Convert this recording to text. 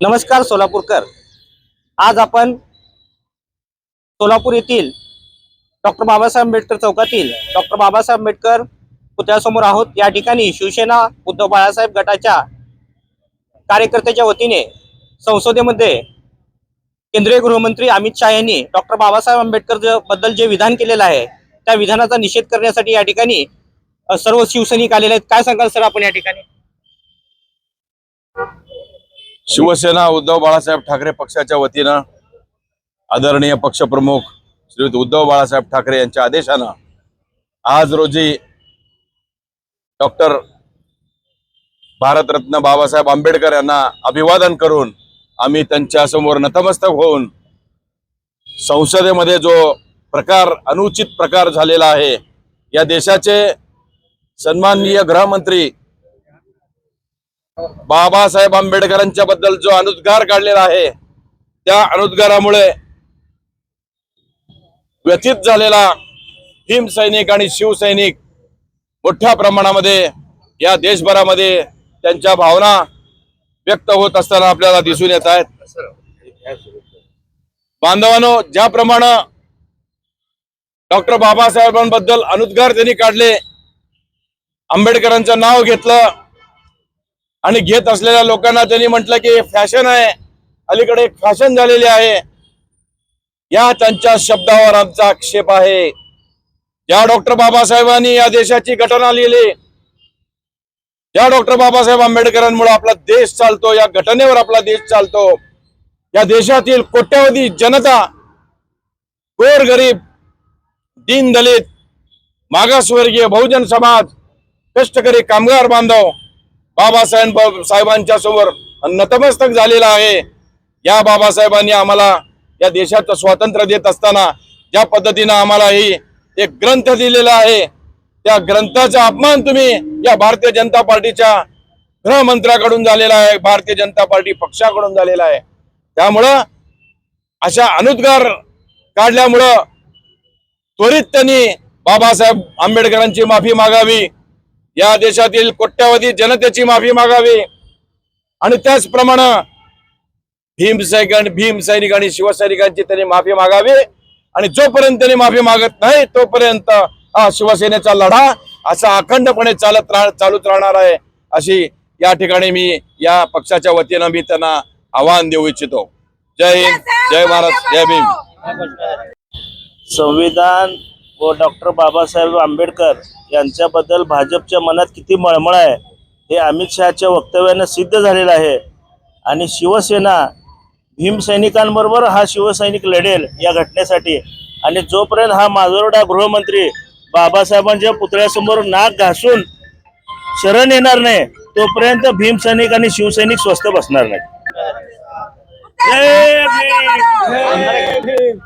नमस्कार सोलापूरकर. आज आपण सोलापूर येथील डॉक्टर बाबासाहेब आंबेडकर चौकातील डॉक्टर बाबासाहेब आंबेडकर पुतळ्यासमोर आहोत. या ठिकाणी शिवसेना उद्धव बाळासाहेब गटाच्या कार्यकर्त्याच्या वतीने संसदेमध्ये केंद्रीय गृहमंत्री अमित शहा यांनी डॉक्टर बाबासाहेब आंबेडकरबद्दल जे विधान केलेलं आहे त्या विधानाचा निषेध करण्यासाठी या ठिकाणी सर्व शिवसैनिक आलेले आहेत. काय सांगाल सर आपण या ठिकाणी? शिवसेना उद्धव बाळासाहेब ठाकरे पक्षाच्या वतीनं आदरणीय पक्षप्रमुख श्रीयुत उद्धव बाळासाहेब ठाकरे यांच्या आदेशानं आज रोजी डॉक्टर भारतरत्न बाबासाहेब आंबेडकर यांना अभिवादन करून आम्ही त्यांच्यासमोर नतमस्तक होऊन संसदेमध्ये जो प्रकार अनुचित प्रकार झालेला आहे या देशाचे सन्माननीय गृहमंत्री बाबासाहेब आंबेडकरांच्या बद्दल जो अनुद्गार काढलेला आहे त्या अनुद्गारामुळे व्यथित झालेला भीमसैनिक आणि शिवसैनिक मोठ्या प्रमाणामध्ये या देशभरामध्ये त्यांच्या भावना व्यक्त होत असताना आपल्याला दिसून येत आहेत. बांधवानो ज्याप्रमाणे डॉक्टर बाबासाहेबांबद्दल अनुद्गार त्यांनी काढले आंबेडकरांचं नाव घेतलं आणि घेत असलेल्या लोकांना त्यांनी म्हटलं की फॅशन आहे. अलीकडे फॅशन झालेली आहे. या त्यांच्या शब्दावर आमचा आक्षेप आहे. ज्या डॉक्टर बाबासाहेबांनी या देशाची घटना लिहिली. ज्या डॉक्टर बाबासाहेब आंबेडकरांमुळे आपला देश चालतो या घटनेवर आपला देश चालतो. या देशातील कोट्यावधी जनता गोर गरीब दीन दलित मागासवर्गीय बहुजन समाज कष्टकरी कामगार बांधव बाबासाहेब साहेबांच्या समोर नतमस्तक झालेला आहे. या बाबासाहेबांनी आम्हाला या देशाचं स्वातंत्र्य देत असताना ज्या पद्धतीनं आम्हाला ही एक ग्रंथ दिलेला आहे त्या ग्रंथाचा अपमान तुम्ही या भारतीय जनता पार्टीच्या गृहमंत्र्याकडून झालेला आहे भारतीय जनता पार्टी पक्षाकडून झालेला आहे. त्यामुळं अशा अनुद्गार काढल्यामुळं त्वरित त्यांनी बाबासाहेब आंबेडकरांची माफी मागावी. या देशातील कोट्यावधी जनतेची माफी मागावी. आणि त्याचप्रमाणे भीम भीमसैनिक आणि शिवसैनिकांची त्यांनी माफी मागावी. आणि जोपर्यंत त्यांनी माफी मागत नाही तोपर्यंत हा शिवसेनेचा लढा असा अखंडपणे चालत राह चालूच राहणार आहे अशी या ठिकाणी मी या पक्षाच्या वतीनं मी त्यांना आव्हान देऊ इच्छितो. जय हिंद जय महाराष्ट्र जय भीम. संविधान व डॉक्टर बाबासाहेब आंबेडकर यांच्याबद्दल भाजपच्या मनात किती मळमळ आहे हे अमित शहाच्या वक्तव्यानं सिद्ध झालेलं आहे आणि शिवसेना भीमसैनिकांबरोबर हा शिवसैनिक लढेल या घटनेसाठी आणि जोपर्यंत हा माजोरडा गृहमंत्री बाबासाहेबांच्या पुतळ्यासमोर नाक घासून शरण येणार नाही तोपर्यंत भीमसैनिक आणि शिवसैनिक स्वस्त बसणार नाही जय भीम! जय भीम!